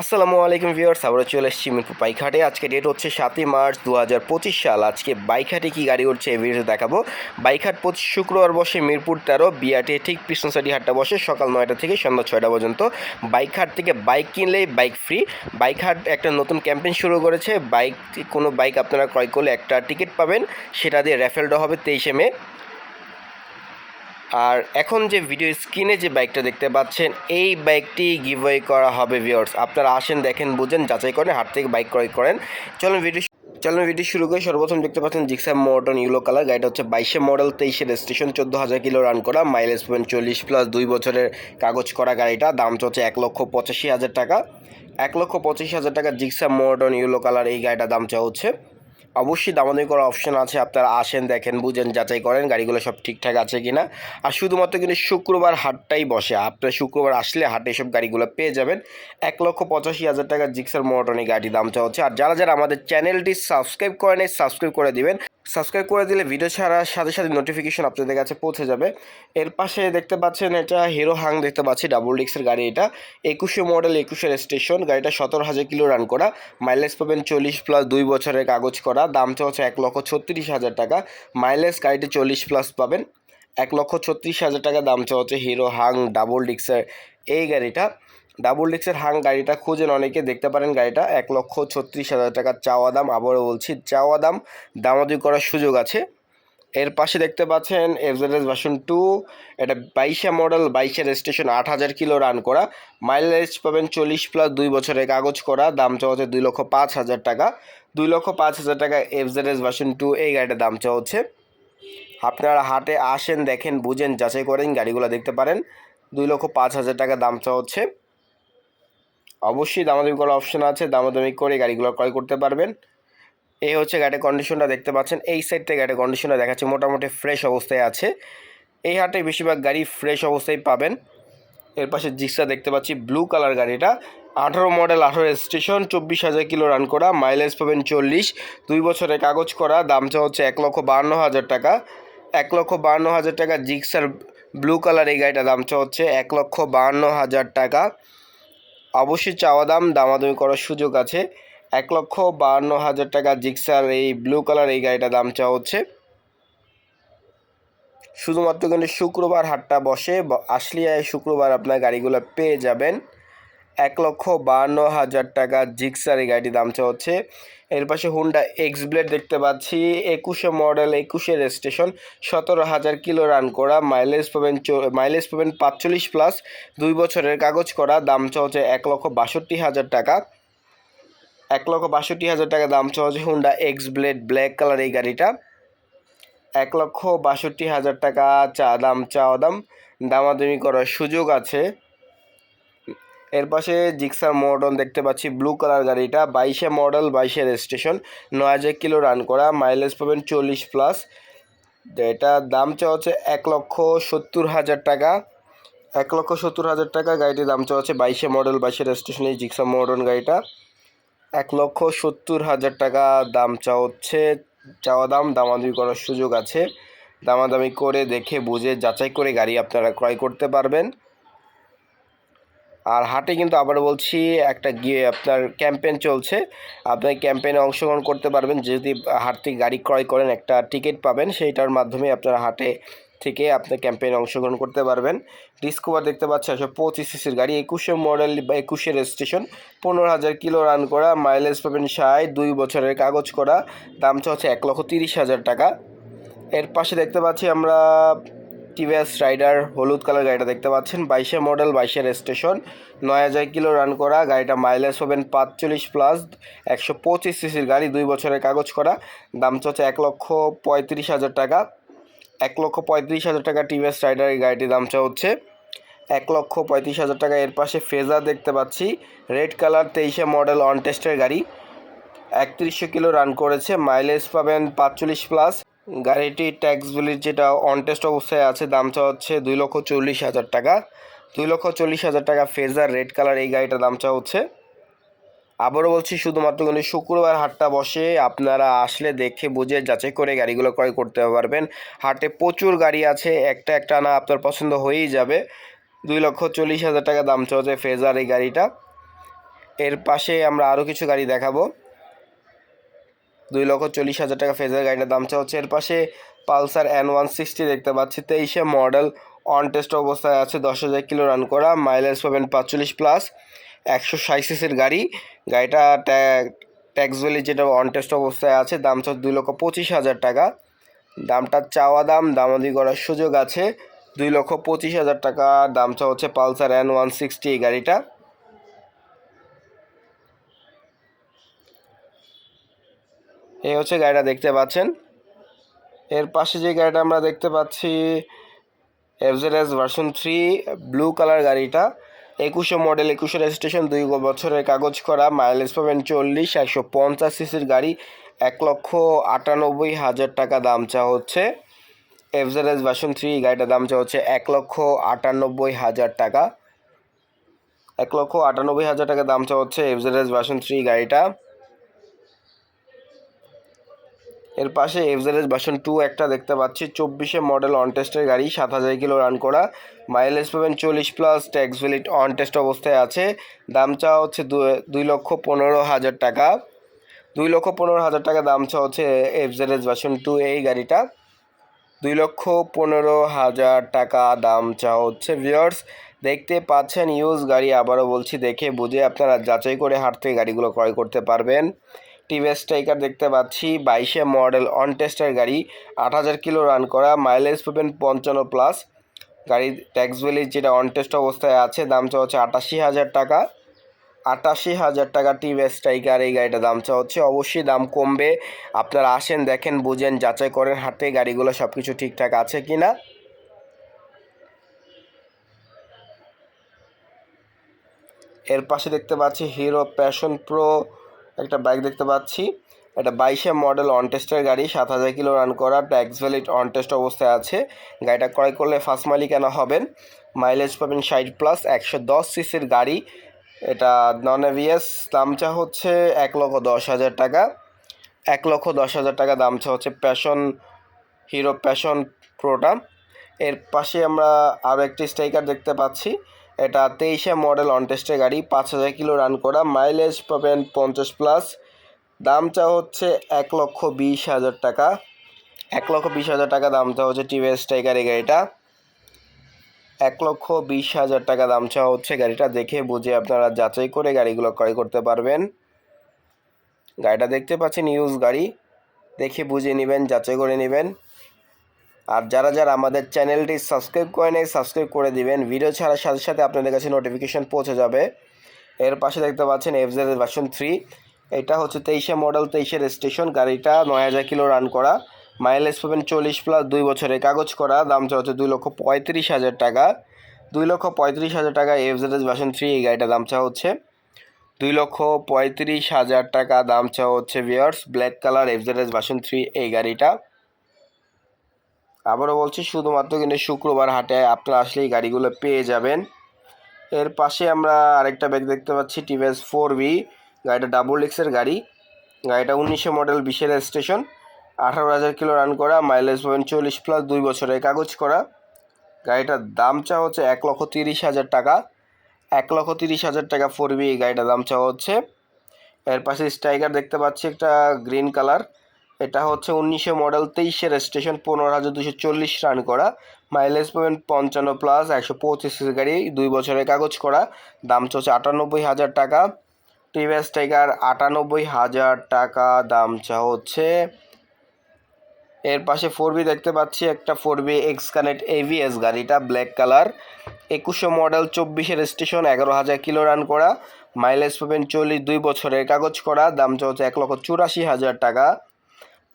আসসালামু আলাইকুম ভিউয়ার্স আমরা চলে এসেছি মিরপুর বাইকহাটে আজকে ডেট হচ্ছে সাতই মার্চ দু হাজার পঁচিশ সাল। আজকে বাইকহাটে কী গাড়ি উঠছে এই ভিডিওতে দেখাবো। বাইকহাট প্রতি শুক্রবার বসে মিরপুর তেরো, বিআরটি ঠিক কৃষ্ণসাটি হাটটা বসে সকাল নয়টা থেকে সন্ধ্যা ছয়টা পর্যন্ত। বাইকহাট থেকে বাইক কিনলেই বাইক ফ্রি বাইকহাট একটা নতুন ক্যাম্পেইন শুরু করেছে। বাইক কোনো বাইক আপনারা ক্রয় করলে একটা টিকিট পাবেন। সেটা দিয়ে র্যাফেলটা হবে তেইশে মে। আর এখন যে ভিডিও স্ক্রিনে যে বাইকটা দেখতে পাচ্ছেন, এই বাইকটি গিভওয়ে করা হবে ভিউয়ার্স আপনারা আসেন, দেখেন, বুঝেন, যাচাই করেন, হাট থেকে বাইক ক্রয় করেন। চলুন ভিডিও চলুন ভিডিও শুরু করে। সর্বপ্রথম দেখতে পাচ্ছেন জিক্সার মডার্ন ইউলো কালার গাড়িটা হচ্ছে বাইশে মডেল তেইশে রেজিস্ট্রেশন চোদ্দ হাজার কিলো রান করা মাইলেজ পয়েন্ট চল্লিশ প্লাস দুই বছরের কাগজ করা গাড়িটা। দাম হচ্ছে এক লক্ষ পঁচাশি হাজার টাকা। এক লক্ষ পঁচিশ হাজার টাকা জিক্সার মডার্ন ইউলো কালার এই গাড়িটার দাম চাওয়া হচ্ছে অবশ্যই দামাদামি করার অপশন আছে। আপনারা আসেন, দেখেন, বুঝেন, যাচাই করেন, গাড়িগুলো সব ঠিকঠাক আছে কি না আর শুধুমাত্র কিন্তু শুক্রবার হাটটাই বসে। আপনার শুক্রবার আসলে হাটে সব গাড়িগুলো পেয়ে যাবেন। এক লক্ষ পঁচাশি হাজার টাকা জিক্সার মোটনি গাড়ি গাড়ির দাম চাওয়া হচ্ছে আর যারা যারা আমাদের চ্যানেলটি সাবস্ক্রাইব করেন সাবস্ক্রাইব করে দিবেন। সাবস্ক্রাইব করে দিলে ভিডিও ছাড়ার সাথে সাথে নোটিফিকেশন আপনাদের কাছে পৌঁছে যাবে। এর পাশে দেখতে পাচ্ছেন এটা হিরো হাং দেখতে পাচ্ছি ডাবল ডিক্সের গাড়ি এটা। একুশে মডেল একুশের স্টেশন গাড়িটা সতেরো হাজার কিলো রান করা। মাইলেজ পাবেন চল্লিশ প্লাস দুই বছরের কাগজ করা। দাম হচ্ছে এক লক্ষ ছত্রিশ হাজার টাকা। মাইলেজ গাড়িটি চল্লিশ প্লাস পাবেন। এক লক্ষ ছত্রিশ হাজার টাকা দাম হচ্ছে হিরো হাং ডাবল ডিক্সের এই গাড়িটা। ডাবল ডিক্সের হাং গাড়িটা খুঁজেন অনেকে, দেখতে পারেন গাড়িটা। এক লক্ষ ছত্রিশ হাজার টাকা চাওয়া দাম, আবারও বলছি, চাওয়া দাম দামাদি করার সুযোগ আছে। এর পাশে দেখতে পাচ্ছেন এফজেডএস ভার্সন টু এটা বাইশে মডেল বাইশে রেজিস্ট্রেশন আট হাজার কিলো রান করা। মাইলেজ পাবেন চল্লিশ প্লাস দুই বছরের কাগজ করা, দাম চাওয়া হচ্ছে দুই লক্ষ পাঁচ হাজার টাকা। দুই লক্ষ পাঁচ হাজার টাকা এফজেডএস ভার্সন টু এই গাড়িটার দাম চাওয়া হচ্ছে। আপনারা হাটে আসেন, দেখেন, বুঝেন, যাচাই করেন, গাড়িগুলো দেখতে পারেন। দুই লক্ষ পাঁচ হাজার টাকা দাম চাওয়া হচ্ছে। অবশ্যই দামাদামি করার অপশন আছে। দামাদামি করে গাড়িগুলো ক্রয় করতে পারবেন। এই হচ্ছে গাড়ির কন্ডিশনটা দেখতে পাচ্ছেন। এই সাইড থেকে গাড়ির কন্ডিশনটা দেখাচ্ছে। মোটামুটি ফ্রেশ অবস্থায় আছে। এই হাটে বেশিরভাগ গাড়ি ফ্রেশ অবস্থায় পাবেন। এর পাশে জিক্সা দেখতে পাচ্ছি। ব্লু কালার গাড়িটা। আঠারো মডেল আঠারো স্টেশন চব্বিশ হাজার কিলো রান করা। মাইলেজ পাবেন চল্লিশ। দুই বছরের কাগজ করা। দামটা হচ্ছে এক লক্ষ বাহান্ন হাজার টাকা। এক লক্ষ বাহান্ন হাজার টাকা জিক্সার ব্লু কালার এই গাড়িটার দামটা হচ্ছে এক লক্ষ বাহান্ন হাজার টাকা। অবশ্যই চাওয়া দাম, দামাদামি করার সুযোগ আছে। এক লক্ষ বাহান্ন হাজার টাকা জিক্সার এই ব্লু কালার এই গাড়িটা দাম চাওয়া হচ্ছে। শুধুমাত্র কিন্তু শুক্রবার হাটটা বসে আসলে শুক্রবার আপনার গাড়িগুলো পেয়ে যাবেন। এক লক্ষ বাহান্ন হাজার টাকা জিক্সার এই গাড়িটির দাম চাওয়া হচ্ছে এর পাশে হুন্ডা এক্স ব্লেড দেখতে পাচ্ছি। একুশে মডেল একুশে রেজিস্ট্রেশন সতেরো হাজার কিলো রান করা মাইলেজ পাবেন মাইলেজ পাবেন পাঁচচল্লিশ প্লাস দুই বছরের কাগজ করা, দাম চাওয়া হচ্ছে এক লক্ষ বাষট্টি হাজার টাকা। এক লক্ষ বাষট্টি হাজার টাকা দাম চাওয়া হচ্ছে Honda X Blade black colour এই গাড়িটা। এক লক্ষ বাষট্টি হাজার টাকা চা দাম, চাওয়া দাম, দামাদামি করার সুযোগ আছে। এর পাশে জিক্সার মডন দেখতে পাচ্ছি, ব্লু কালার গাড়িটা, বাইশে মডেল, বাইশে রেজিস্ট্রেশন, নয় হাজার কিলো রান করা মাইলেজ পাবেন চল্লিশ প্লাস এটা দাম চাওয়া হচ্ছে এক লক্ষ সত্তর হাজার টাকা। এক লক্ষ সত্তর হাজার টাকা গাড়িটির দাম চাওয়া হচ্ছে বাইশে মডেল, বাইশে রেজিস্ট্রেশন এই জিক্সার মডন গাড়িটা। এক লক্ষ সত্তর হাজার টাকা দাম চাওয়া হচ্ছে, চাওয়া দাম, দামাদামি করার সুযোগ আছে। দামাদামি করে দেখে, বুঝে, যাচাই করে গাড়ি আপনারা ক্রয় করতে পারবেন। আর হাটে কিন্তু আবার বলছি, একটা গিয়ে আপনার ক্যাম্পেন চলছে। আপনি ক্যাম্পেনে অংশগ্রহণ করতে পারবেন। যদি হাট থেকে গাড়ি ক্রয় করেন, একটা টিকিট পাবেন। সেইটার মাধ্যমে আপনারা হাটে থেকে আপনি ক্যাম্পেইনে অংশগ্রহণ করতে পারবেন। ডিসকভার দেখতে পাচ্ছেন, একশো পঁচিশ সিসির গাড়ি, একুশে মডেল বা একুশে রেজিস্ট্রেশন পনেরো হাজার কিলো রান করা মাইলেজ পাবেন ষাট, দুই বছরের কাগজ করা দামটা হচ্ছে এক লক্ষ তিরিশ হাজার টাকা। এর পাশে দেখতে পাচ্ছি আমরা টিভিএস রাইডার হলুদ কালার গাড়িটা দেখতে পাচ্ছেন। বাইশে মডেল, বাইশে রেজিস্ট্রেশন। নয় হাজার কিলো রান করা, গাড়িটা মাইলেজ হবেন পাঁচচল্লিশ প্লাস একশো পঁচিশ সিসির গাড়ি, দুই বছরের কাগজ করা। দাম হচ্ছে এক লক্ষ পঁয়ত্রিশ হাজার টাকা। এক লক্ষ পঁয়ত্রিশ হাজার টাকা টিভিএস রাইডার এই গাড়িটির দামটা হচ্ছে এক লক্ষ পঁয়ত্রিশ হাজার টাকা। এর পাশে ফেজার দেখতে পাচ্ছি। রেড কালার তেইশে মডেল অন টেস্টের গাড়ি। একত্রিশশো কিলো রান করেছে মাইলেজ পাবেন পাঁচচল্লিশ প্লাস গাড়িটি ট্যাক্সগুলির যেটা অন টেস্ট অবস্থায় আছে দামটা হচ্ছে দুই লক্ষ চল্লিশ হাজার টাকা। দুই লক্ষ চল্লিশ হাজার টাকা ফেজার রেড কালার এই গাড়িটার দামটা হচ্ছে। আবারও বলছি, শুধুমাত্র কিন্তু শুক্রবার হাটটা বসে আপনারা আসলে দেখে বুঝে যাচাই করে গাড়িগুলো ক্রয় করতে পারবেন। হাটে প্রচুর গাড়ি আছে, একটা একটা না আপনার পছন্দ হয়েই যাবে। দুই লক্ষ চল্লিশ হাজার টাকা দাম চলছে ফেজার এই গাড়িটা। এর পাশে আমরা আরও কিছু গাড়ি দেখাবো। দুই লক্ষ চল্লিশ হাজার টাকা ফেজার গাড়িটার দাম চা হচ্ছে এর পাশে পালসার এন ওয়ান সিক্সটি দেখতে পাচ্ছি। তেইশে মডেল অন টেস্ট অবস্থায় আছে, দশ হাজার কিলো রান করা মাইলেজ পাবেন পাঁচচল্লিশ প্লাস একশো ষাট সিসির গাড়ি। গাড়িটা ট্যাক্স ভ্যালি যেটা অন টেস্ট অবস্থায় আছে, দাম চা দুই লক্ষ পঁচিশ হাজার টাকা। দামটা চাওয়া দাম, দামাদি করার সুযোগ আছে। দুই লক্ষ পঁচিশ হাজার টাকা, দাম চা হচ্ছে পালসার এন ওয়ান সিক্সটি এই গাড়িটা। এই হচ্ছে গাড়িটা দেখতে পাচ্ছেন। এর পাশে যে গাড়িটা আমরা দেখতে পাচ্ছি FZS version three blue colour গাড়িটা। একুশে মডেল একুশে রেজিস্ট্রেশন দুই বছরের কাগজ করা মাইলেজ পাবেন চল্লিশ, একশো পঞ্চাশ সিসির গাড়ি। এক লক্ষ আটানব্বই হাজার টাকা দাম চা হচ্ছে। এফজেডএস ভার্সন থ্রি গাড়িটার দাম চা হচ্ছে এক লক্ষ আটানব্বই হাজার টাকা। এক লক্ষ আটানব্বই হাজার টাকা দাম চা হচ্ছে এফজেডএস ভার্সন থ্রি গাড়িটা। এর পাশে এফজেডএস ভার্সন টু একটা দেখতে পাচ্ছি। চব্বিশে মডেল অন টেস্টের গাড়ি, সাত হাজার কিলো রান করা। মাইলেজ পাবেন চল্লিশ plus tax valid on test অবস্থায় আছে। দাম চাওয়া হচ্ছে দুই লক্ষ পনেরো হাজার টাকা। দুই লক্ষ পনেরো হাজার টাকা দাম চাওয়া হচ্ছে এফজেডএস ভার্সন টু এই গাড়িটা। দুই লক্ষ পনেরো হাজার টাকা দাম চাওয়া হচ্ছে ভিওর্স দেখতে পাচ্ছেন ইউজ গাড়ি আবারও বলছি, দেখে বুঝে আপনারা যাচাই করে হাট থেকে গাড়িগুলো ক্রয় করতে পারবেন। টিভিএস স্ট্রাইকার দেখতে পাচ্ছি, বাইশে মডেল অন টেস্টের গাড়ি, আট হাজার কিলো রান করা মাইলেজ পাবেন পঞ্চান্ন প্লাস গাড়ির ট্যাক্স ভ্যালি যেটা অন টেস্ট অবস্থায় আছে, দাম চা হচ্ছে আটাশি হাজার টাকা। আটাশি হাজার টাকা টিভিএস স্ট্রাইকার এই গাড়িটার দাম চা হচ্ছে। অবশ্যই দাম কমবে। আপনারা আসেন, দেখেন, বুঝেন, যাচাই করেন, হাতে গাড়িগুলো সব কিছু ঠিকঠাক আছে কি না এর পাশে দেখতে পাচ্ছি হিরো প্যাশন প্রো একটা বাইক দেখতে পাচ্ছি। এটা বাইশে মডেল অন টেস্টের গাড়ি, সাত হাজার কিলো রান করা ট্যাক্স ভ্যালিড অন টেস্ট অবস্থায় আছে। গাড়িটা ক্রয় করলে ফার্স্ট মালিকানা হবেন। মাইলেজ পাবেন ষাট প্লাস একশো দশ সিসির গাড়ি। এটা নন এভিএস দামচা হচ্ছে এক লক্ষ দশ হাজার টাকা। এক লক্ষ দশ হাজার টাকা দামচা হচ্ছে প্যাশন হিরো প্যাশন প্রোটা এর পাশে আমরা আরও একটি স্ট্রাইকার দেখতে পাচ্ছি। এটা তেইশে মডেল অন টেস্টের গাড়ি, পাঁচ হাজার কিলো রান করা মাইলেজ পাবেন পঞ্চাশ প্লাস দাম চা হচ্ছে এক লক্ষ বিশ হাজার টাকা। এক লক্ষ বিশ হাজার টাকা দাম চা হচ্ছে টিভিএস টাইগার এই গাড়িটা। এক লক্ষ বিশ হাজার টাকা দাম চা হচ্ছে গাড়িটা দেখে বুঝে আপনারা যাচাই করে গাড়িগুলো ক্রয় করতে পারবেন। গাড়িটা দেখতে পাচ্ছেন ইউজ গাড়ি। দেখে বুঝে নেবেন, যাচাই করে নেবেন। আর যারা যারা আমাদের চ্যানেলটি সাবস্ক্রাইব করে নেই, সাবস্ক্রাইব করে দিবেন। ভিডিও ছাড়ার সাথে সাথে আপনাদের কাছে নোটিফিকেশন পৌঁছে যাবে। এর পাশে দেখতে পাচ্ছেন এফজেড ভার্সন থ্রি এটা হচ্ছে তেইশে মডেল তেইশের স্টেশন গাড়িটা নয় হাজার কিলো রান করা। মাইলেজ পাবেন চল্লিশ প্লাস দুই বছরের কাগজ করা। দামটা হচ্ছে দুই লক্ষ পঁয়ত্রিশ হাজার টাকা। দুই লক্ষ পঁয়ত্রিশ হাজার টাকা এফজেড ভার্সন থ্রি এই গাড়িটা দাম চা হচ্ছে। দুই লক্ষ পঁয়ত্রিশ হাজার টাকা দাম চা হচ্ছে viewers black colour FZ version three এই গাড়িটা। আবারও বলছি, শুধুমাত্র কিন্তু শুক্রবার হাটে আপনারা আসলেই গাড়িগুলো পেয়ে যাবেন। এর পাশে আমরা আরেকটা ব্যাগ দেখতে পাচ্ছি টিভিএস ফোর বি গাড়িটা ডাবল ডিক্সের গাড়ি। গাড়িটা উনিশে মডেল বিশের স্টেশন আঠারো হাজার কিলো রান করা মাইলেজ পাবেন চল্লিশ প্লাস দুই বছরের কাগজ করা। গাড়িটার দাম চা হচ্ছে এক লক্ষ তিরিশ হাজার টাকা। এক লক্ষ তিরিশ হাজার টাকা ফোর বি এই গাড়িটার দাম চাওয়া হচ্ছে। এর পাশে স্ট্রাইকার দেখতে পাচ্ছি একটা গ্রিন কালার এটা হচ্ছে উনিশে মডেল, তেইশের স্টেশন পনেরো হাজার দুশো চল্লিশ রান করা। মাইলেজ পাবেন পঞ্চান্ন প্লাস একশো পঁচিশ গাড়ি, দুই বছরের কাগজ করা। দাম চলছে আটানব্বই হাজার টাকা। টিভিএস টাইগার আটানব্বই হাজার টাকা, দাম চা হচ্ছে। এর পাশে ফোর বি দেখতে পাচ্ছি, একটা four V X connect ABS গাড়িটা ব্ল্যাক কালার একুশে মডেল চব্বিশের স্টেশন এগারো হাজার কিলো রান করা। মাইলেজ পাবেন চল্লিশ, দুই বছরের কাগজ করা। দাম চলছে এক লক্ষ চুরাশি হাজার টাকা।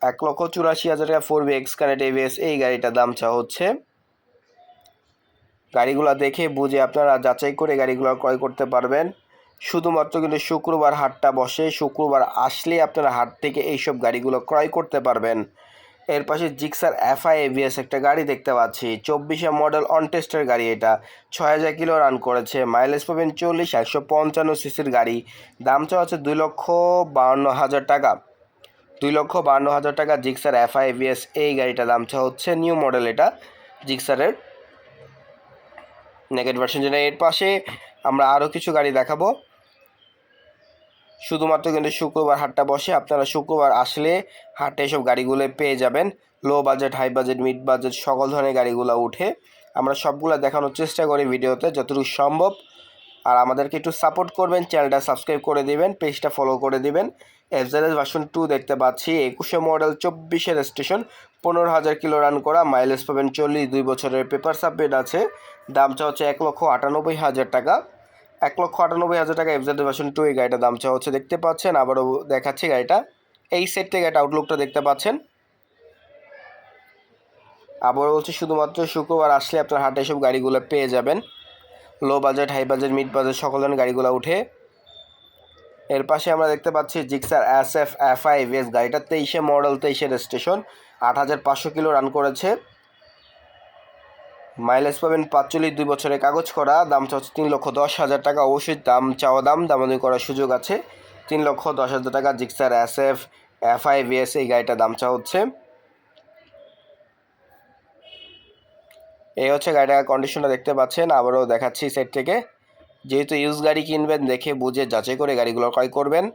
এক লক্ষ চুরাশি হাজার টাকা four V X connect ABS এই গাড়িটার দাম চা হচ্ছে। গাড়িগুলো দেখে বুঝে আপনারা যাচাই করে গাড়িগুলো ক্রয় করতে পারবেন। শুধুমাত্র কিন্তু শুক্রবার হাটটা বসে, শুক্রবার আসলে আপনারা হাট থেকে এইসব গাড়িগুলো ক্রয় করতে পারবেন। এর পাশে জিক্সার এফআই এভিএস একটা গাড়ি দেখতে পাচ্ছি। চব্বিশে মডেল অন টেস্টের গাড়ি এটা। ছয় হাজার কিলো রান করেছে। মাইলেজ পাবেন চল্লিশ, একশো পঞ্চান্ন সিসির গাড়ি। দাম চাওয়া হচ্ছে দুই লক্ষ বাউন্ন হাজার টাকা। দুই লক্ষ বান্ন হাজার টাকা জিক্সার এফআই এভিএস এই গাড়িটা দাম চা হচ্ছে নিউ মডেল এটা, জিক্সারের। নেগেট ভার্সন যেটা এর পাশে আমরা আরও কিছু গাড়ি দেখাবো। শুধুমাত্র কিন্তু শুক্রবার হাটটা বসে, আপনারা শুক্রবার আসলে হাটে এসব গাড়িগুলো পেয়ে যাবেন। Low budget high budget mid budget সকল ধরনের গাড়িগুলো উঠে আমরা সবগুলো দেখানোর চেষ্টা করি ভিডিওতে যতটুকু সম্ভব। আর আমাদেরকে একটু সাপোর্ট করবেন চ্যানেলটা সাবস্ক্রাইব করে দিবেন পেজটা ফলো করে দিবেন। এফজেডএস ভার্সন টু দেখতে পাচ্ছি। একুশে মডেল চব্বিশের স্টেশন পনেরো হাজার কিলো রান করা মাইলেজ পাবেন চল্লিশ, দুই বছরের পেপার সাবমিট আছে। দামটা হচ্ছে এক লক্ষ আটানব্বই হাজার টাকা। এক লক্ষ আটানব্বই হাজার টাকা এফজেড ভার্সন টু এই গাড়িটার দাম চাওয়া হচ্ছে দেখতে পাচ্ছেন। আবারও দেখাচ্ছি গাড়িটা। এই সেট থেকে গাড়িটা আউটলুকটা দেখতে পাচ্ছেন। আবারও বলছি, শুধুমাত্র শুক্রবার আসলে আপনার হাটে এসব গাড়িগুলো পেয়ে যাবেন। Low budget high budget mid budget সকল ধরনের গাড়িগুলো উঠে এর পাশে আমরা দেখতে পাচ্ছি Gixxer S F F I S গাড়িটা তেইশে মডেল তেইশের স্টেশন আট হাজার পাঁচশো কিলো রান করেছে। মাইলেজ পাবেন পাঁচচল্লিশ, দুই বছরের কাগজ করা, দাম হচ্ছে তিন লক্ষ দশ হাজার টাকা। অবশ্যই দাম চাওয়া দাম, দামাদামি করার সুযোগ আছে। তিন লক্ষ দশ হাজার টাকা Gixxer S F F I VS এই গাড়িটার দাম চাওয়া হচ্ছে। এই হচ্ছে গাড়িটার কন্ডিশনটা দেখতে পাচ্ছেন, আবারও দেখাচ্ছি সেট থেকে। যেহেতু ইউজ গাড়ি কিনবেন, দেখে বুঝে যাচাই করে গাড়িগুলো ক্রয় করবেন।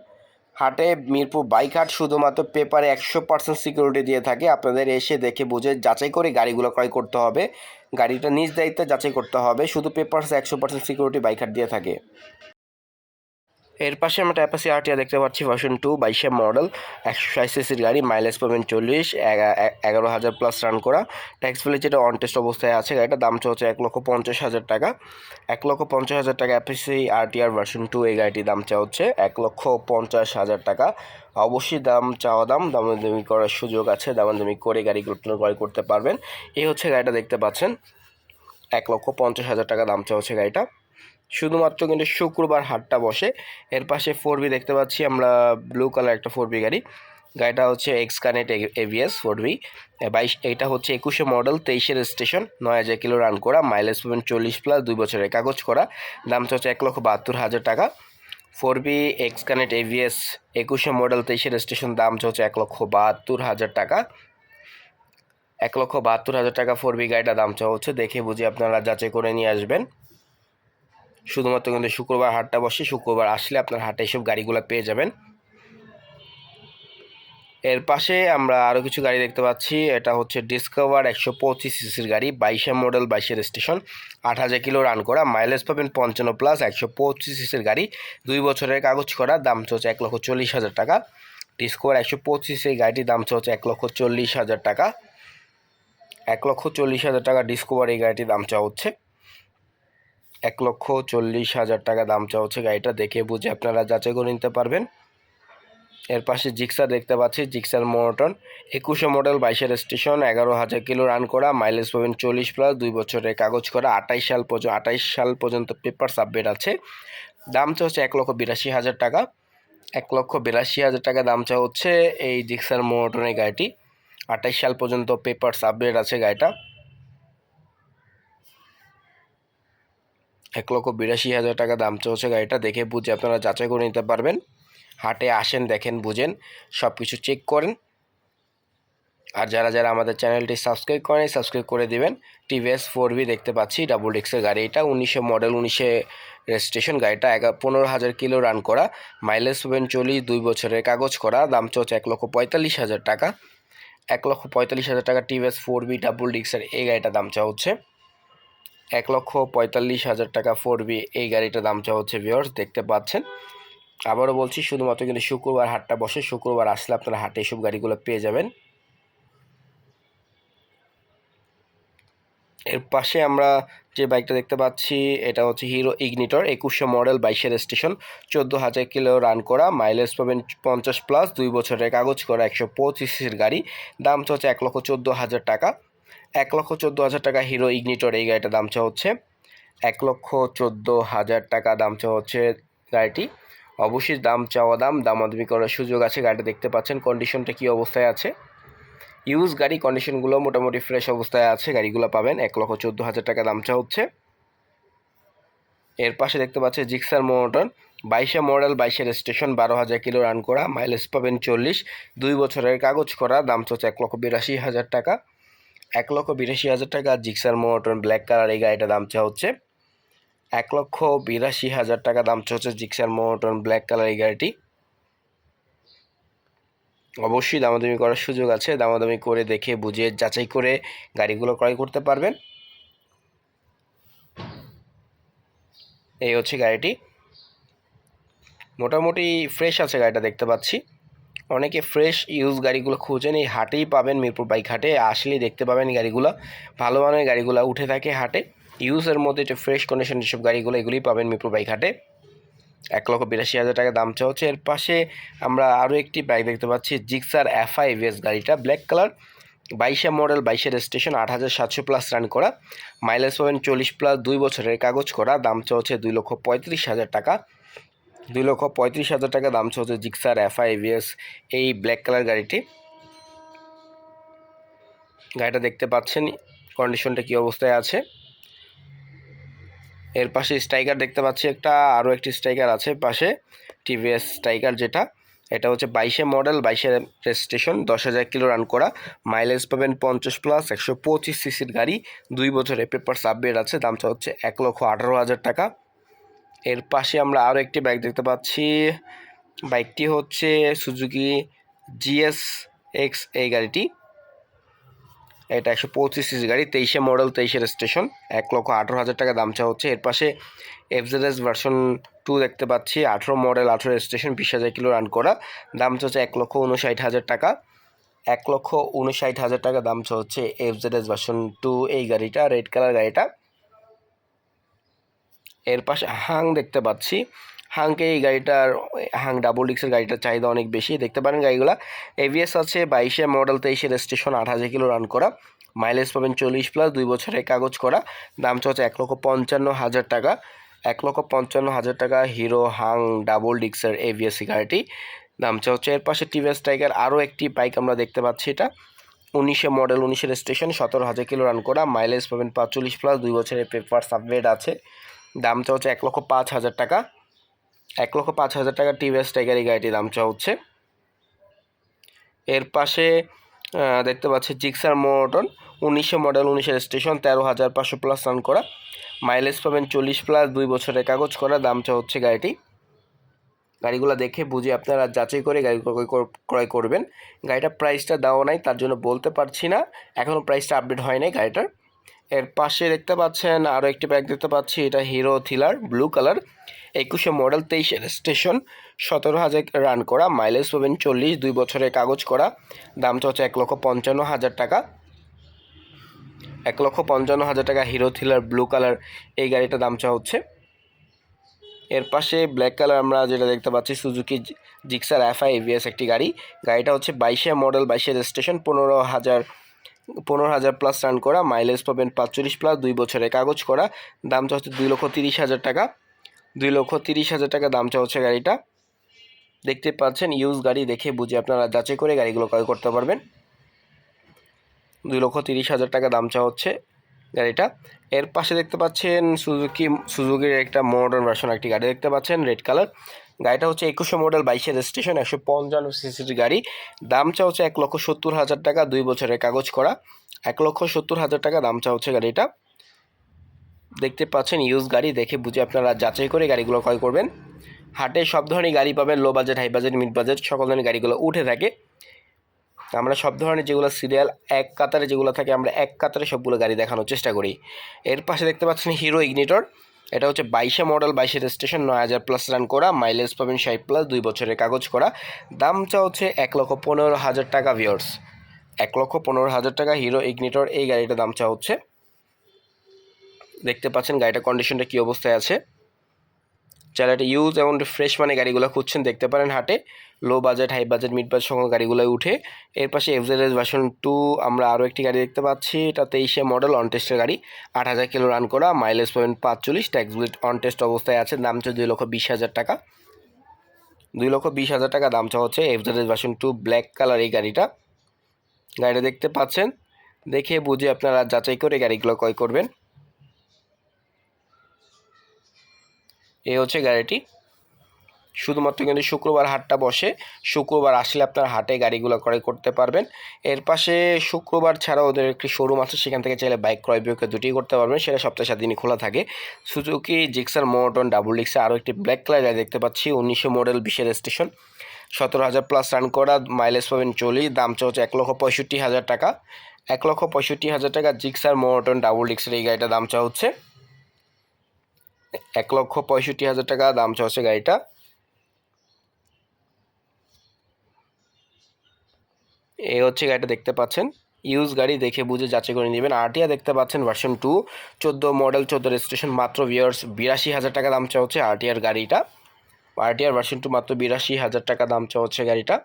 হাটে মিরপুর বাইক হাট শুধুমাত্র পেপারে একশো পার্সেন্ট সিকিউরিটি দিয়ে থাকে। আপনাদের এসে দেখে বুঝে যাচাই করে গাড়িগুলো ক্রয় করতে হবে। গাড়িটা নিজ দায়িত্বে যাচাই করতে হবে। শুধু পেপারস একশো পার্সেন্ট সিকিউরিটি বাইক হাট দিয়ে থাকে। এর পাশে আমরা ট্যাপাসি আরটিআর দেখতে পাচ্ছি ভার্সন টু বাইশে মডেল একশো ষাট সিসির গাড়ি মাইলেজ পাবেন চল্লিশ এগারো হাজার প্লাস রান করা। ট্যাক্স ফেলে যেটা অন টেস্ট অবস্থায় আছে, গাড়িটার দাম হচ্ছে এক লক্ষ পঞ্চাশ হাজার টাকা। এক লক্ষ পঞ্চাশ হাজার টাকা অ্যাপিসি আরটিআর ভার্সন টু এই গাড়িটির দাম চা হচ্ছে এক লক্ষ পঞ্চাশ হাজার টাকা। অবশ্যই দাম চাওয়া দাম, দামাদামি করার সুযোগ আছে, দামাদামি করে গাড়িগুলো ক্রয় করতে পারবেন। এই হচ্ছে গাড়িটা দেখতে পাচ্ছেন। এক লক্ষ পঞ্চাশ হাজার টাকা দাম চা হচ্ছে গাড়িটা। শুধুমাত্র কিন্তু শুক্রবার হাটটা বসে। এর পাশে ফোর বি দেখতে পাচ্ছি আমরা ব্লু কালার একটা ফোর বি গাড়ি। গাড়িটা হচ্ছে X connect ABS four V বাইশ, এটা হচ্ছে একুশে মডেল তেইশের স্টেশন নয় হাজার কিলো রান করা মাইলেজ পাবেন চল্লিশ প্লাস দুই বছরের কাগজ করা। দামটা হচ্ছে এক লক্ষ বাহাত্তর হাজার টাকা। Four V X connect ABS একুশে মডেল তেইশের স্টেশন দাম হচ্ছে এক লক্ষ বাহাত্তর হাজার টাকা। এক লক্ষ বাহাত্তর হাজার টাকা ফোর বি গাড়িটা দাম হচ্ছে। দেখে বুঝে আপনারা যাচাই করে নিয়ে আসবেন। শুধুমাত্র কিন্তু শুক্রবার হাটটা বসে, শুক্রবার আসলে আপনার হাটে এসব গাড়িগুলো পেয়ে যাবেন। এর পাশে আমরা আরও কিছু গাড়ি দেখতে পাচ্ছি। এটা হচ্ছে ডিসকভার একশো পঁচিশ সিসির গাড়ি, বাইশে মডেল, বাইশের স্টেশন। আট হাজার কিলো রান করা, মাইলেজ পাবেন পঞ্চান্ন প্লাস একশো পঁচিশ সিসির গাড়ি। দুই বছরের কাগজ করা, দাম চলছে এক লক্ষ চল্লিশ হাজার টাকা। ডিসকভার একশো পঁচিশ এই গাড়িটির দাম চলছে এক লক্ষ চল্লিশ হাজার টাকা। এক লক্ষ চল্লিশ হাজার টাকা ডিসকভার এই গাড়িটির দাম চাওয়া হচ্ছে। এক লক্ষ চল্লিশ হাজার টাকা দাম চাওয়া গাড়িটা দেখে বুঝে আপনারা যাচাই করে নিতে পারবেন। এর পাশে জিক্সা দেখতে পাচ্ছি, জিক্সার মোটন একুশে মডেল, বাইশের স্টেশন, এগারো হাজার কিলো রান করা, মাইলেজ পাবেন চল্লিশ প্লাস, দুই বছরের কাগজ করা, আঠাইশ সাল পর্যন্ত, আঠাইশ সাল পর্যন্ত পেপার সাবমিট আছে। দাম চা হচ্ছে এক লক্ষ বিরাশি হাজার টাকা। এক লক্ষ বিরাশি হাজার টাকা দাম চা হচ্ছে এই জিক্সার মোটনের গাড়িটি। আঠাইশ সাল পর্যন্ত পেপার সাবমিট আছে গাড়িটা। এক লক্ষ বিরাশি হাজার টাকা দাম চলছে গাড়িটা, দেখে বুঝে আপনারা যাচাই করে নিতে পারবেন। হাটে আসেন, দেখেন, বুঝেন সব কিছু চেক করেন। আর যারা যারা আমাদের চ্যানেলটি সাবস্ক্রাইব করেন সাবস্ক্রাইব করে দিবেন। টিভিএস ফোর বি দেখতে পাচ্ছি ডাবল ডিক্সের গাড়ি এটা, উনিশে মডেল উনিশে রেজিস্ট্রেশন গাড়িটা এগারো পনেরো হাজার কিলো রান করা মাইলেজ পাবেন চল্লিশ, দুই বছরের কাগজ করা, দাম চলছে এক লক্ষ পঁয়তাল্লিশ হাজার টাকা। এক লক্ষ পঁয়তাল্লিশ হাজার টাকা টিভিএস ফোর বি ডাবল ডিক্সের এই গাড়িটা দাম চা হচ্ছে এক লক্ষ পঁয়তাল্লিশ হাজার টাকা ফোর বি এই গাড়িটার দাম চা হচ্ছে ভিওর্স দেখতে পাচ্ছেন। আবারও বলছি, শুধুমাত্র কিন্তু শুক্রবার হাটটা বসে, শুক্রবার আসলে আপনারা হাটে এসব গাড়িগুলো পেয়ে যাবেন। এর পাশে আমরা যে বাইকটা দেখতে পাচ্ছি, এটা হচ্ছে হিরো ইগনিটর একুশশো মডেল বাইশের স্টেশন চোদ্দ হাজার কিলো রান করা মাইলেজ পাবেন পঞ্চাশ প্লাস দুই বছরের কাগজ করা, একশো পঁচিশের গাড়ি। দাম হচ্ছে এক লক্ষ চোদ্দ হাজার টাকা। এক লক্ষ চোদ্দ হাজার টাকা হিরো ইগনিটর এই গাড়িটার দাম চা হচ্ছে। এক লক্ষ চোদ্দ হাজার টাকা দাম চা হচ্ছে গাড়িটি। অবশ্যই দাম চাওয়া দাম, দামাদামি করার সুযোগ আছে। গাড়িটা দেখতে পাচ্ছেন কন্ডিশনটা কী অবস্থায় আছে। ইউজ গাড়ি কন্ডিশনগুলো মোটামুটি ফ্রেশ অবস্থায় আছে। গাড়িগুলো পাবেন, এক লক্ষ চোদ্দ হাজার টাকা দাম চা হচ্ছে। এর পাশে দেখতে পাচ্ছি জিক্সার মোটন বাইশে মডেল বাইশের স্টেশন বারো হাজার কিলো রান করা মাইলেজ পাবেন চল্লিশ। দুই বছরের কাগজ করা, দাম চলছে এক লক্ষ বিরাশি হাজার টাকা। এক লক্ষ বিরাশি হাজার টাকা, জিক্সার মোটন ব্ল্যাক কালার, এই গাড়িটা দাম চা হচ্ছে এক লক্ষ বিরাশি হাজার টাকা, দাম চলছে জিক্সার মোটন ব্ল্যাক কালার এই গাড়িটি। অবশ্যই দামাদামি করার সুযোগ আছে, দামাদামি করে দেখে, বুঝে, যাচাই করে গাড়িগুলো ক্রয় করতে পারবেন। এই হচ্ছে গাড়িটি। মোটামুটি ফ্রেশ আছে গাড়িটা দেখতে পাচ্ছি। অনেকে ফ্রেশ ইউজ গাড়িগুলো খুঁজেন, এই হাটেই পাবেন মিরপুর বাইক হাটে। আসলেই দেখতে পাবেন গাড়িগুলো। ভালো মানের গাড়িগুলো উঠে থাকে হাটে। ইউজের মধ্যে যে ফ্রেশ কন্ডিশন যেসব গাড়িগুলো, এগুলোই পাবেন মিরপুর বাইক হাটে। এক লক্ষ বিরাশি হাজার টাকা দাম চাওয়া হচ্ছে। এর পাশে আমরা আরও একটি বাইক দেখতে পাচ্ছি জিক্সার এফআই ভিএস গাড়িটা ব্ল্যাক কালার বাইশে মডেল বাইশের স্টেশন আট হাজার সাতশো প্লাস রান করা। মাইলেজ পাবেন চল্লিশ প্লাস দুই বছরের কাগজ করা। দাম চাওয়া হচ্ছে দুই লক্ষ পঁয়ত্রিশ হাজার টাকা। দুই লক্ষ পঁয়ত্রিশ হাজার টাকা দাম চলছে জিক্সার এফআই ভিএস এই ব্ল্যাক কালার গাড়িটি। গাড়িটা দেখতে পাচ্ছেন কন্ডিশনটা কী অবস্থায় আছে। এর পাশে স্ট্রাইকার দেখতে পাচ্ছি একটা, আরও একটি স্ট্রাইকার আছে পাশে, টিভিএস স্ট্রাইকার যেটা। এটা হচ্ছে বাইশে মডেল, বাইশে রেজিস্ট্রেশন, দশ হাজার কিলো রান করা। মাইলেজ পাবেন পঞ্চাশ প্লাস, একশো পঁচিশ সিসির গাড়ি। দুই বছরে পেপার সাবমিট আছে দামটা হচ্ছে এক লক্ষ আঠারো হাজার টাকা। এর পাশে আমরা আরও একটি বাইক দেখতে পাচ্ছি। বাইকটি হচ্ছে সুজুকি জিএস এক্স এই গাড়িটি। এটা একশো পঁচিশ সিসি গাড়ি, তেইশে মডেল তেইশের স্টেশন এক লক্ষ আঠেরো হাজার টাকা দাম চা হচ্ছে। এর পাশে এফজেডএস ভার্সন টু দেখতে পাচ্ছি, আঠেরো মডেল আঠেরো স্টেশন বিশ হাজার কিলো রান করা। দাম হচ্ছে এক লক্ষ উনষাট হাজার টাকা। এক লক্ষ উনষাট হাজার টাকা দাম হচ্ছে এফজেডএস ভার্সন টু এই গাড়িটা রেড কালার গাড়িটা। এর পাশে হাং দেখতে পাচ্ছি। হাংকে এই গাড়িটার, হাং ডাবল ডিক্সের গাড়িটার চাহিদা অনেক বেশি। দেখতে পারেন গাড়িগুলা। এভিএস আছে, বাইশে মডেল তেইশের স্টেশন আট হাজার কিলো রান করা। মাইলেজ পাবেন চল্লিশ প্লাস দুই বছরের কাগজ করা। দাম হচ্ছে এক লক্ষ পঞ্চান্ন হাজার টাকা। এক লক্ষ পঞ্চান্ন হাজার টাকা হিরো হাং ডাবল ডিক্সের এভিএস গাড়িটি। দামটা হচ্ছে এর পাশে টিভিএস টাইগার আরও একটি বাইক আমরা দেখতে পাচ্ছি এটা। উনিশে মডেল উনিশের স্টেশন সতেরো হাজার কিলো রান করা। মাইলেজ পাবেন পাঁচচল্লিশ প্লাস দুই বছরের পেপার সাবমেট আছে। দামটা হচ্ছে এক লক্ষ পাঁচ হাজার টাকা। এক লক্ষ পাঁচ হাজার টাকা টিভিএস টাইগার এই গাড়িটির দামটা হচ্ছে। এর পাশে দেখতে পাচ্ছি জিক্সার মোটন উনিশশো মডেল উনিশের স্টেশন তেরো হাজার পাঁচশো প্লাস রান করা। মাইলেজ পাবেন চল্লিশ প্লাস দুই বছরের কাগজ করা দামটা হচ্ছে গাড়িটি। গাড়িগুলো দেখে বুঝে আপনারা যাচাই করে গাড়ি ক্রয় করবেন। গাড়িটার প্রাইসটা দেওয়া নাই, তার জন্য বলতে পারছি না। এখনও প্রাইসটা আপডেট হয় নাই গাড়িটার। এর পাশে দেখতে পাচ্ছেন আরও একটি ব্যাগ দেখতে পাচ্ছি, এটা হিরো থিলার ব্লু কালার একুশে মডেল তেইশের স্টেশন সতেরো হাজার রান করা মাইলেজ পাবেন চল্লিশ, দুই বছরের কাগজ করা দামটা হচ্ছে এক লক্ষ পঞ্চান্ন হাজার টাকা। এক লক্ষ পঞ্চান্ন হাজার টাকা হিরো থিলার ব্লু কালার এই গাড়িটার দামটা হচ্ছে। এর পাশে ব্ল্যাক কালার আমরা যেটা দেখতে পাচ্ছি, সুজুকি জিক্সার এফআই এভিএস একটি গাড়ি। গাড়িটা হচ্ছে বাইশে মডেল বাইশে রেজিস্ট্রেশন পনেরো হাজার পনেরো হাজার প্লাস রান করা মাইলেজ পাবেন পাঁচচল্লিশ প্লাস দুই বছরের কাগজ করা দামটা হচ্ছে দুই লক্ষ তিরিশ হাজার টাকা। দুই লক্ষ তিরিশ হাজার টাকা দামটা হচ্ছে গাড়িটা। দেখতে পাচ্ছেন ইউজ গাড়ি দেখে বুঝে আপনারা যাচাই করে গাড়িগুলো ক্রয় করতে পারবেন। দুই লক্ষ তিরিশ হাজার টাকা দাম চা হচ্ছে গাড়িটা। এর পাশে দেখতে পাচ্ছেন সুজুকি সুজুকির একটা মডার্ন ভার্সন একটি গাড়ি দেখতে পাচ্ছেন রেড কালার গাড়িটা হচ্ছে একুশে মডেল বাইশের স্টেশন একশো পঞ্চান্ন সিসির গাড়ি। দাম চা হচ্ছে এক লক্ষ সত্তর হাজার টাকা, দুই বছরের কাগজ করা। এক লক্ষ সত্তর হাজার টাকা দাম চা হচ্ছে গাড়িটা। দেখতে পাচ্ছেন, ইউজ গাড়ি দেখে বুঝে আপনারা যাচাই করে গাড়িগুলো ক্রয় করবেন। হাটে সব ধরনের গাড়ি পাবেন low budget high budget mid budget সকল ধরনের গাড়িগুলো উঠে থাকে। আমরা সব ধরনের যেগুলো সিরিয়াল এক কাতারে যেগুলো থাকে, আমরা এক কাতারে সবগুলো গাড়ি দেখানোর চেষ্টা করি। এর পাশে দেখতে পাচ্ছেন হিরো ইগনিটর এটা হচ্ছে বাইশে মডেল, বাইশে রেজিস্ট্রেশন, নয় হাজার প্লাস রান করা মাইলেজ পাবেন ষাট প্লাস দুই বছরের কাগজ করা। দামটা হচ্ছে এক লক্ষ পনেরো হাজার টাকা ভিওর্স এক লক্ষ পনেরো হাজার টাকা হিরো ইগনিটর এই গাড়িটার দামটা হচ্ছে। দেখতে পাচ্ছেন গাড়িটার কন্ডিশনটা কী অবস্থায় আছে। যারা এটা ইউজ এবং ফ্রেশ মানে গাড়িগুলো খুঁজছেন, দেখতে পারেন হাটে। Low budget high budget mid budget সঙ্গে গাড়িগুলোই উঠে। এর পাশে এফজেডএস ভার্সন টু আমরা আরও একটি গাড়ি দেখতে পাচ্ছি। এটা তেইশে মডেল অন টেস্টের গাড়ি। আট হাজার কিলো রান করা মাইলেজ পয়েন্ট পাঁচচল্লিশ ট্যাক্স বিট অন টেস্ট অবস্থায় আছে। দাম হচ্ছে দুই লক্ষ বিশ হাজার টাকা। দুই লক্ষ বিশ হাজার টাকা দামটা হচ্ছে FZS version two black colour এই গাড়িটা। গাড়িটা দেখতে পাচ্ছেন। দেখে বুঝে আপনারা যাচাই করে গাড়িগুলো ক্রয় করবেন। এই হচ্ছে গাড়িটি। শুধুমাত্র কিন্তু শুক্রবার হাটটা বসে। শুক্রবার আসলে আপনার হাটে গাড়িগুলো ক্রয় করতে পারবেন। এর পাশে শুক্রবার ছাড়া ওদের একটি শোরুম আছে, সেখান থেকে চাইলে বাইক ক্রয় বিক্রয় দুটি করতে পারবেন। সেটা সপ্তাহে সাত দিনই খোলা থাকে। সুজুকি জিক্সার মোটন ডাবল ডিক্সার আরও একটি ব্ল্যাক কালার দেখতে পাচ্ছি, উনিশশো মডেল বিশের স্টেশন সতেরো হাজার প্লাস রান করা মাইলেজ পাবেন চল্লিশ, দাম হচ্ছে এক লক্ষ পঁয়ষট্টি হাজার টাকা। এক লক্ষ পঁয়ষট্টি হাজার টাকা জিক্সার মোটন ডাবল ডিক্সের এই গাড়িটার দাম চা হচ্ছে। এক লক্ষ পঁয়ষট্টি হাজার টাকা দাম চা হচ্ছে গাড়িটা। এই হচ্ছে গাড়িটা দেখতে পাচ্ছেন। ইউজ গাড়ি দেখে বুঝে যাচাই করে নেবেন। আরটিআর দেখতে পাচ্ছেন ভার্সন টু চোদ্দ মডেল চোদ্দ রেজিস্ট্রেশন মাত্র ভিওর্স বিরাশি হাজার টাকা দাম চা হচ্ছে আরটিআর গাড়িটা। আরটিআর ভার্সন টু মাত্র বিরাশি হাজার টাকা দাম চা হচ্ছে গাড়িটা।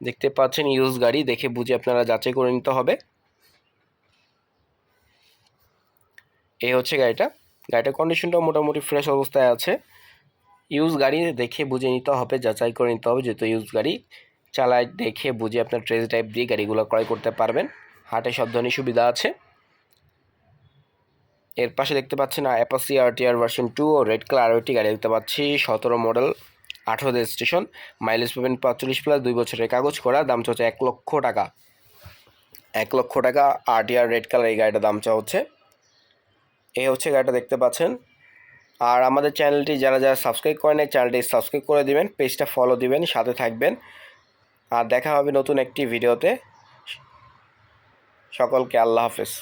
দেখতে পাচ্ছেন ইউজ গাড়ি দেখে বুঝে আপনারা যাচাই করে নিতে হবে। এই হচ্ছে গাড়িটা। গাড়িটার কন্ডিশনটাও মোটামুটি ফ্রেশ অবস্থায় আছে। ইউজ গাড়ি দেখে বুঝে নিতে হবে, যাচাই করে নিতে হবে, যেহেতু ইউজ গাড়ি। চালায় দেখে বুঝে আপনার ট্রেস টাইপ দিয়ে গাড়িগুলো ক্রয় করতে পারবেন। হাটে সব ধরনের সুবিধা আছে। এর পাশে দেখতে পাচ্ছেন অ্যাপাসি আরটিআর ভার্সন টু ও রেড কালার আরও একটি গাড়ি দেখতে পাচ্ছি। সতেরো মডেল আঠেরো রেজিস্ট্রেশন মাইলেজ পাবেন পাঁচচল্লিশ প্লাস দুই বছরের কাগজ করা, দাম হচ্ছে এক লক্ষ টাকা। এক লক্ষ টাকা আরটিআর রেড কালার এই গাড়িটার দাম চা হচ্ছে এই হচ্ছে গাড়িটা দেখতে পাচ্ছেন। আর আমাদের চ্যানেলটি যারা যারা সাবস্ক্রাইব করেন এই চ্যানেলটি সাবস্ক্রাইব করে দিবেন, পেজটা ফলো দিবেন, সাথে থাকবেন। আর দেখা হবে নতুন একটি ভিডিওতে। সকলকে আল্লাহ হাফেজ।